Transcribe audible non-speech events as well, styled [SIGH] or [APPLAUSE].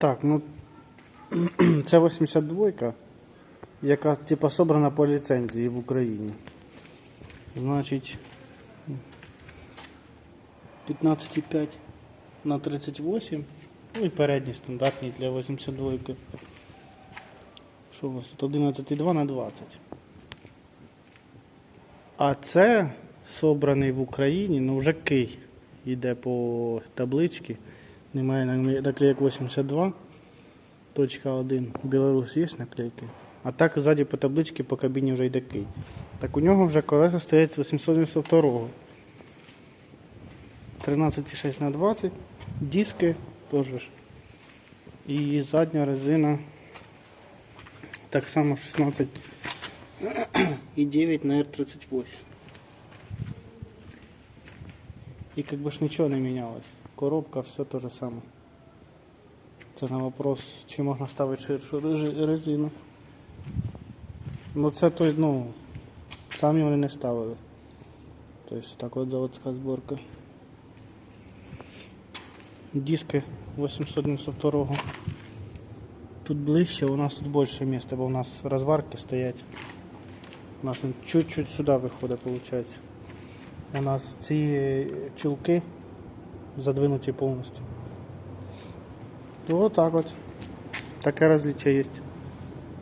Так, ну [CLEARS THROAT] це 82-ка, яка типа собрана по ліцензії в Україні. Значить 15,5 на 38. Ну і передній стандартний для 82-ки. Що у вас тут 11,2 на 20. А це собраний в Україні, ну вже кий. Йде по табличці. Немає накле- наклеєк 82. Точка 1. Білорус є наклейки. А так ззаді по табличці по кабіні вже йде кий. Так у нього вже колеса стоять 892. 13,6 на 20. Диски теж. ж. І задня резина так само 16 і 9 на R38. І как бы ж нічого не мінялось. Коробка, все те же саме. Це на вопрос, чи можна ставити ширшу резину. Ну це той, ну, самі вони не ставили. Тобто так от заводська зборка. Диски 892-го. Тут ближче, у нас тут більше місця, бо у нас розварки стоять. У нас чуть-чуть сюди виходить, виходить. У нас ці чулки задвинуті повністю. То отак от. Таке розліччя є.